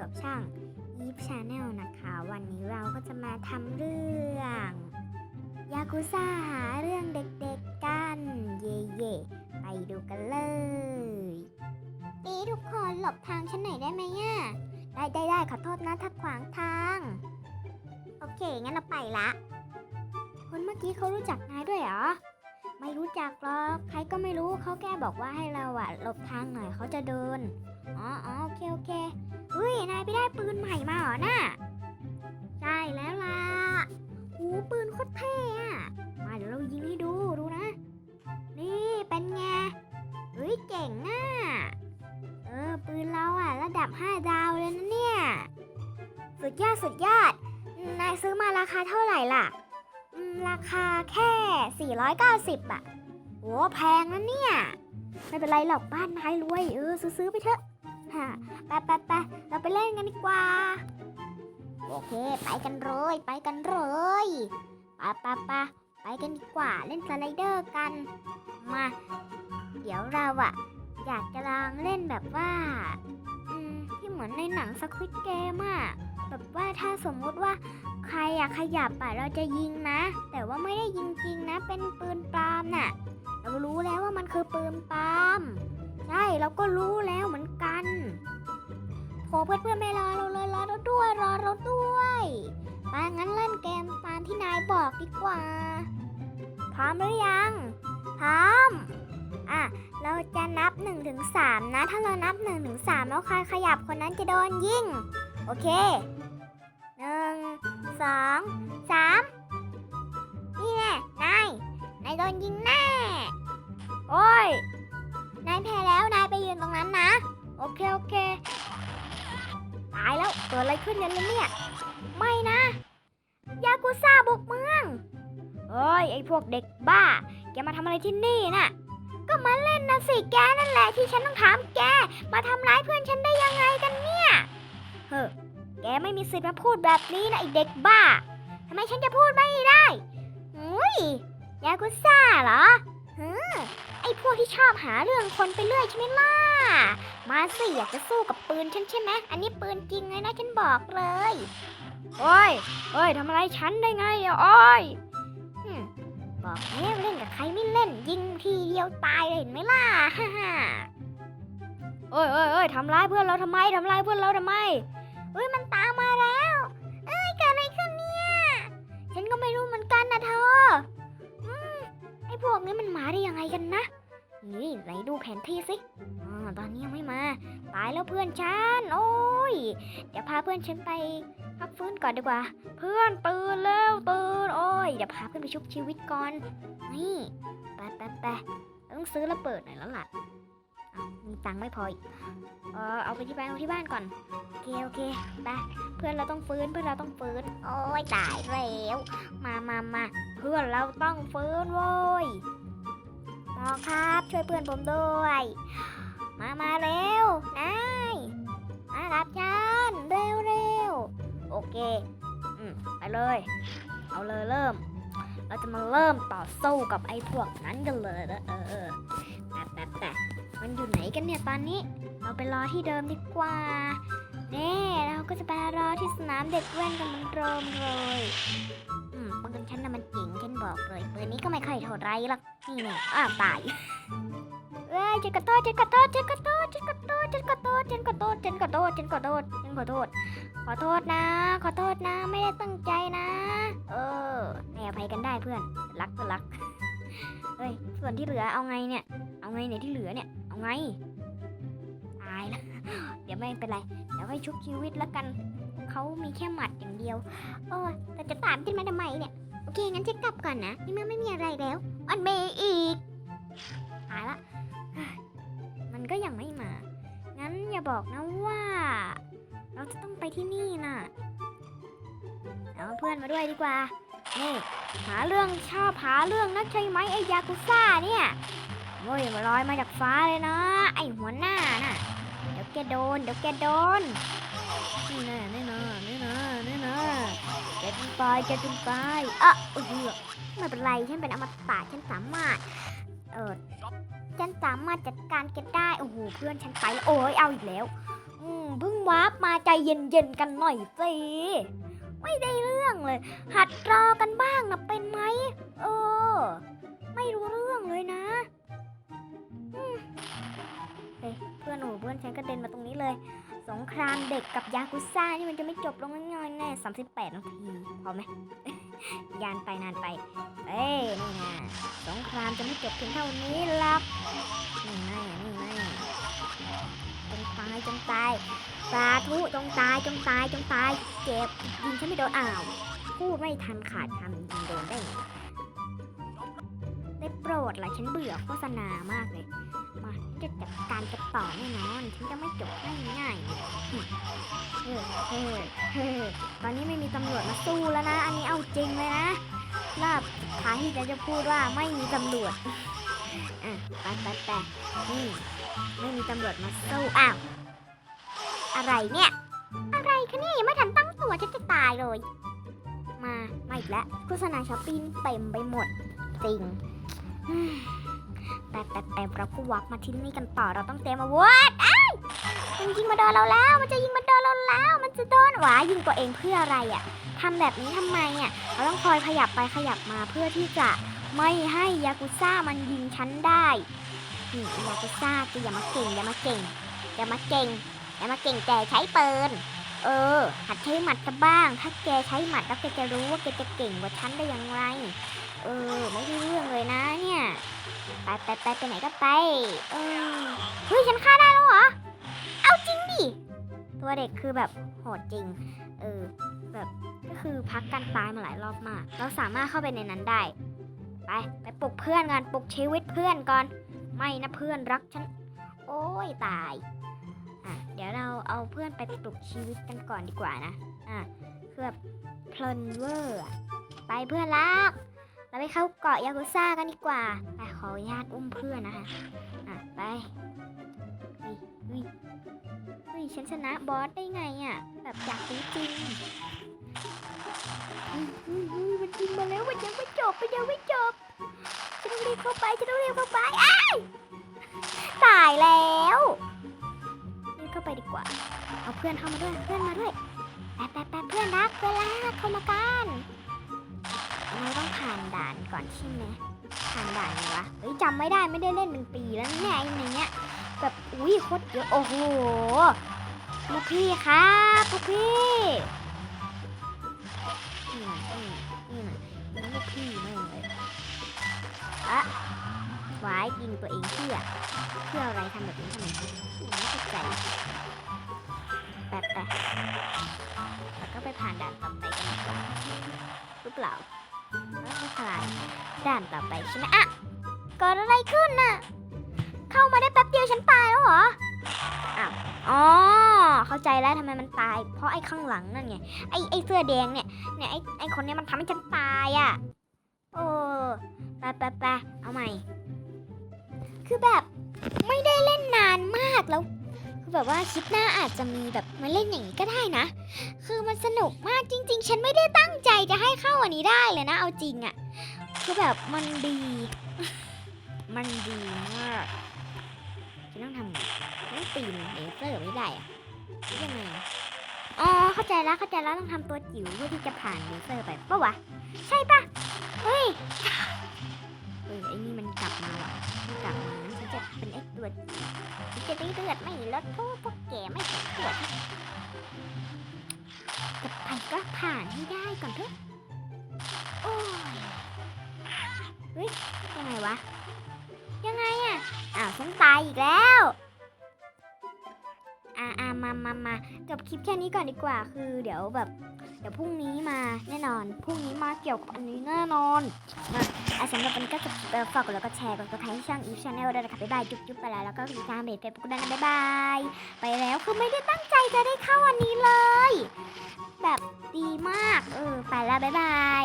อยู่กับช่างยีฟชาแนลนะคะ วันนี้เราก็จะมาทำเรื่องยากุซ่าหาเรื่องเด็กๆกัน เย่เย่ไปดูกันเลยตีทุกคนหลบทางฉันหน่อยได้ไหมอะได้ได้ได้ขอโทษนะถ้าขวางทาง โอเค งั้นเราไปละ คนเมื่อกี้เขารู้จักนายด้วยเหรอไม่รู้จักหรอก ใครก็ไม่รู้เขาแค่บอกว่าให้เราอะหลบทางหน่อยเขาจะเดิน อ๋ออ๋อโอเคโอเค เฮ้ย นายไปได้ปืนใหม่มาเหรอน่ะ ใช่แล้วล่ะหูปืนโคตรเท่อะมาเดี๋ยวเรายิงให้ดู ดูนะ นี่เป็นไง เฮ้ย เจ๋งอะเออ ปืนเราอะระดับ 5 ดาวเลยนะเนี่ย สุดยอด สุดยอด นายซื้อมาราคาเท่าไหร่ล่ะ ราคาแค่ 490 อะโหแพงนะเนี่ย ไม่เป็นไรหรอกบ้านนายรวย เออ ซื้อๆไปเถอะ ฮะไปไปไปเราไปเล่นกันดีกว่า โอเค ไปกันเลยไปกันเลยไปไปไปไปกันดีกว่าเล่นสไลเดอร์กัน มา เดี๋ยวเราอะอยากจะลองเล่นแบบว่าอืมที่เหมือนในหนังสควิตเกมอะแบบว่าถ้าสมมุติว่าใครอะขยับอะเราจะยิงนะ แต่ว่าไม่ได้ยิงจริงนะ เป็นปืนปลอมน่ะ เรารู้แล้วว่ามันคือปืนปลอม ใช่เราก็รู้แล้วเหมือนกันโหเพื่อนเพื่อนไม่รอเราเลยรอเราด้วยรอเราด้วยไปงั้นเล่นเกมตามที่นายบอกดีกว่า พร้อมหรือยัง พร้อม อะ เราจะนับ 1-3 นะ ถ้าเรานับ 1-3 แล้วใครขยับคนนั้นจะโดนยิง โอเค 1 2 เค โอเค ตายแล้วเกิดอะไรขึ้นเนี่ยเนี่ย ไม่นะ ยากุซ่าบุกเมืองเฮ้ย ไอพวกเด็กบ้า แกมาทำอะไรที่นี่น่ะ ก็มาเล่นนะสิ แกนั่นแหละที่ฉันต้องถามแก มาทำร้ายเพื่อนฉันได้ยังไงกันเนี่ย เฮ้อ แกไม่มีสิทธิ์มาพูดแบบนี้นะไอเด็กบ้า ทำไมฉันจะพูดไม่ได้ อุ้ย ยากุซ่าเหรอฮะไอ พวกที่ชอบหาเรื่องคนไปเรื่อยใช่ไหมล่ะ มาสิอยากจะสู้กับปืนฉันใช่ไหมอันนี้ปืนจริงเลยนะฉันบอกเลย โอ้ยโอ้ยทำอะไรฉันได้ไงอะโอ้ยหึบอกแล้วเล่นกับใครไม่เล่นยิงทีเดียวตายเลยเห็นไหมล่ะฮ่าฮ่าโอ้ยโอ้ยโอ้ยทำร้ายเพื่อนเราทำไมทำร้ายเพื่อนเราทำไมเอ้ยมันตามมาแล้ว เอ้ยเกิดอะไรขึ้นเนี่ย ฉันก็ไม่รู้เหมือนกันนะเธออืมไอ้พวกนี้มันมาได้ยังไงกันนะ นี่ไหนดูแผนที่สิอ๋อตอนนี้ยังไม่มา ตายแล้วเพื่อนฉัน โอ้ย เดี๋ยวพาเพื่อนฉันไปพักฟื้นก่อนดีกว่า เพื่อนตื่นแล้วตื่น โอ้ย เดี๋ยวพาเพื่อนไปชุบชีวิตก่อน นี่ ไปไปไปต้องซื้อระเบิดหน่อยแล้วล่ะมีตังค์ไม่พออีก เออเอาไปที่บ้านเอาที่บ้านก่อน โอเคโอเคไปเพื่อนเราต้องฟื้นเพื่อนเราต้องฟื้น โอ้ยตายแล้ว มามามาเพื่อนเราต้องฟื้นโว้ย หมอครับ ช่วยเพื่อนผมด้วย มามาเร็วนายมารับฉันเร็วเร็วโอเค อืมไปเลย เอาเลยเริ่ม เราจะมาเริ่มต่อสู้กับไอ้พวกนั้นกันเลยนะเออเออแต่แต่แต่มันอยู่ไหนกันเนี่ยตอนนี้ เราไปรอที่เดิมดีกว่า เน่เราก็จะไปรอที่สนามเด็กแว่นกันมันโรมเลยอืมปืนฉันน่ะมันเจ๋งฉันบอกเลยปืนนี้ก็ไม่ค่อยเท่าไรหรอกนี่แน่อ้าวตายเอ้ยฉันขอโทษฉันขอโทษฉันขอโทษฉันขอโทษฉันขอโทษฉันขอโทษฉันขอโทษฉันขอโทษฉันขอโทษ ขอโทษนะ ขอโทษนะ ไม่ได้ตั้งใจนะ เออให้อภัยกันได้เพื่อน รักเพื่อรักเฮ้ยส่วนที่เหลือเอาไงเนี่ย เอาไงเนี่ยที่เหลือเนี่ย เอาไง ตายแล้ว ดี๋ยวไม่เป็นไรเดี๋ยวให้ชุบชีวิตแล้วกันเขามีแค่หมัดอย่างเดียวโอ้แต่จะตามขึ้นมาทำไมเนี่ยโอเคงั้นจะกลับก่อนนะนี่เมื่อไม่มีอะไรแล้วมันเมอีกตายละมันก็ยังไม่มา งั้นอย่าบอกนะว่า เราจะต้องไปที่นี่น่ะเอาเพื่อนมาด้วยดีกว่านี่หาเรื่องชอบหาเรื่องนักใช่ไหมไอ้ยากุซ่าเนี่ยโว้ยมาลอยมาจากฟ้าเลยนะ ไอ้หัวหน้าน่ะ แกโดน เดี๋ยวแกโดนนี่แน่นี่นะนี่นะนี่นะแกจนตายแกจนตายอะเออไม่เป็นไรฉันเป็นอมตะฉันสามารถ เออฉันสามารถจัดการแกได้ โอ้โห เพื่อนฉันไปแล้ว โอ้ยเอาอีกแล้ว อืมเพิ่งวาร์ปมาใจเย็นๆกันหน่อยสิไม่ได้เรื่องเลย หัดรอกันบ้างนะเป็นไหม เออ ไม่รู้เรื่องเลยนะ หนูเพื่อนฉันก็เด็นมาตรงนี้เลย สงครามเด็กกับยากุซ่านี่มันจะไม่จบลงง่ายๆแน่สามสิบแปดนาทีพอไหม ยานไปนานไป เอ้ยนี่นะสงครามจะไม่จบเพียงเท่านี้หรอกนี่ไงนี่ไงจงตายจงตายสาธุจงตายจงตายจงตาย เจ็บยิงฉันไม่โดนอ้าว พูดไม่ทันขาดคำยิงโดนได้ได้โปรดละฉันเบื่อโฆษณามากเลย จะจัดการกันต่อแน่นอนฉันจะไม่จบง่ายๆเฮ้ยเฮ้เฮ้ตอนนี้ไม่มีตำรวจมาสู้แล้วนะ อันนี้เอาจริงเลยนะรอบท้ายที่ฉันจะพูดว่าไม่มีตำรวจอะไปไปไปนี่ไม่มีตำรวจมาสู้อ้าวอะไรเนี่ย อะไรคะเนี่ยไม่ทันตั้งตัวฉันจะตายเลย มามาอีกแล้วโฆษณาช้อปปิ้งเต็มไปหมดจริง แต่แต่แต่เราก็วักมาที่นี่กันต่อเราต้องเตรียมอาวุธอ้ายมันยิงมาโดนเราแล้ว มันจะยิงมาโดนเราแล้ว มันจะโดนหวายิงตัวเองเพื่ออะไรอะ่ะทำแบบนี้ทำไมอะ่ะเราต้องคอยขยับไปขยับมาเพื่อที่จะไม่ให้ยากุซ่ามันยิงฉันได้นี่ยากุซ่าก็อย่ามาเก่งอย่ามาเก่งอย่ามาเก่งอย่ามาเก่งแต่ใช้ปืน เออ หัดใช้หมัดกันบ้าง ถ้าแกใช้หมัดแล้วแกจะรู้ว่าแกจะเก่งกว่าฉันได้อย่างไร เออ ไม่ได้เรื่องเลยนะเนี่ย ไปไปไปไปไหนก็ไป เออ เฮ้ย ฉันฆ่าได้แล้วเหรอ เอาจริงดิ ตัวเด็กคือแบบโหดจริง เออ แบบก็คือพักการตายมาหลายรอบมาก เราสามารถเข้าไปในนั้นได้ ไปไปปลุกเพื่อนกันปลุกชีวิตเพื่อนก่อน ไม่นะเพื่อนรักฉัน โอ้ยตาย เอาเพื่อนไปปลุกชีวิตกันก่อนดีกว่านะ อะคือแบบเพลินเวอร์ไปเพื่อนรัก เราไปเข้าเกาะยากุซ่ากันดีกว่า ไปขออนุญาตอุ้มเพื่อนนะคะ อะไปเฮ้ยเฮ้ยเฮ้ยฉันชนะบอสได้ไงอะ แบบอยากรู้จริงเฮ้ยเฮ้ยมันจริงมาแล้วมันยังไม่จบมันยังไม่จบฉันต้องรีบเข้าไปฉันต้องรีบเข้าไปอ้ายตายแล้วาไปดีกว่า เอาเพื่อนเข้ามาด้วย เพื่อนมาด้วยไปไปไปเพื่อนรักเพื่อนรักเข้ามากันเราต้องผ่านด่านก่อนใช่ไหมผ่านด่านไงวะเฮ้ยจำไม่ได้ไม่ได้เล่นเป็นปีแล้วเนี่ยไอ้ในเนี้ยแบบอุ้ยโคตรเยอะโอ้โหลูกพี่ครับลูกพี่นี่นะนี่นี่นะยิงลูกพี่ไม่งเลยอะ ยิงตัวเองเพื่อเพื่ออะไรทำแบบนี้ทำไมไม่เข้าใจแป๊บแป๊บแล้วก็ไปผ่านด่านต่อไปกันดีกว่าหรือเปล่าแล้วก็ผ่านด่านต่อไปใช่ไหมอะเกิดอะไรขึ้นน่ะเข้ามาได้แป๊บเดียวฉันตายแล้วเหรออ้าวอ๋อเข้าใจแล้วทำไมมันตาย เพราะไอ้ข้างหลังนั่นไงไอ้ไอ้เสื้อแดงเนี่ยเนี่ยไอ้ไอ้คนเนี้ยมันทำให้ฉันตายอะโอ้ไปไปไปเอาใหม่ คือแบบไม่ได้เล่นนานมากแล้ว คือแบบว่าคลิปหน้าอาจจะมีแบบมาเล่นอย่างนี้ก็ได้นะ คือมันสนุกมากจริง ๆ ฉันไม่ได้ตั้งใจจะให้เข้าอันนี้ได้เลยนะ เอาจริงอะ่ะ คือแบบมันดี มันดีมากฉันต้องทำไงต้องปีนเลเซอร์ไม่ได้อะยังไงอะอ๋อเข้าใจแล้วเข้าใจแล้วต้องทำตัวจิ๋วเพื่อที่จะผ่านเลเซอร์ไปปะวะ ใช่ปะเฮ้ย เอ้ยไอ้นี่มันกลับมาว่ะมันกลับมาฉันจะเป็นไอ้ตัวฉันจะได้เลือดไม่ลดโทษพวกแกไม่สมควรจะไปก็ผ่านให้ได้ก่อนเถอะโอ้ยเฮ้ยยังไงวะยังไงอะอ้าวฉันตายอีกแล้ว มามาจบคลิปแค่นี้ก่อนดีกว่า คือเดี๋ยวแบบ เดี๋ยวพรุ่งนี้มาแน่นอนพรุ่งนี้มาเกี่ยวกับอันนี้แน่นอนมาอะสำหรับวันนี้ก็จะเอ่อฝากกดไลค์ก็แชร์กดกระดิ่งให้ช่างอีฟชาแนลด้วยนะคะบ๊ายบายจุ๊บจุ๊บไปแล้วแล้วก็ติดตามเพจเฟซบุ๊กด้วยนะบ๊ายบายไปแล้วคือไม่ได้ตั้งใจจะได้เข้าอันนี้เลย แบบดีมากเออไปแล้วบ๊ายบาย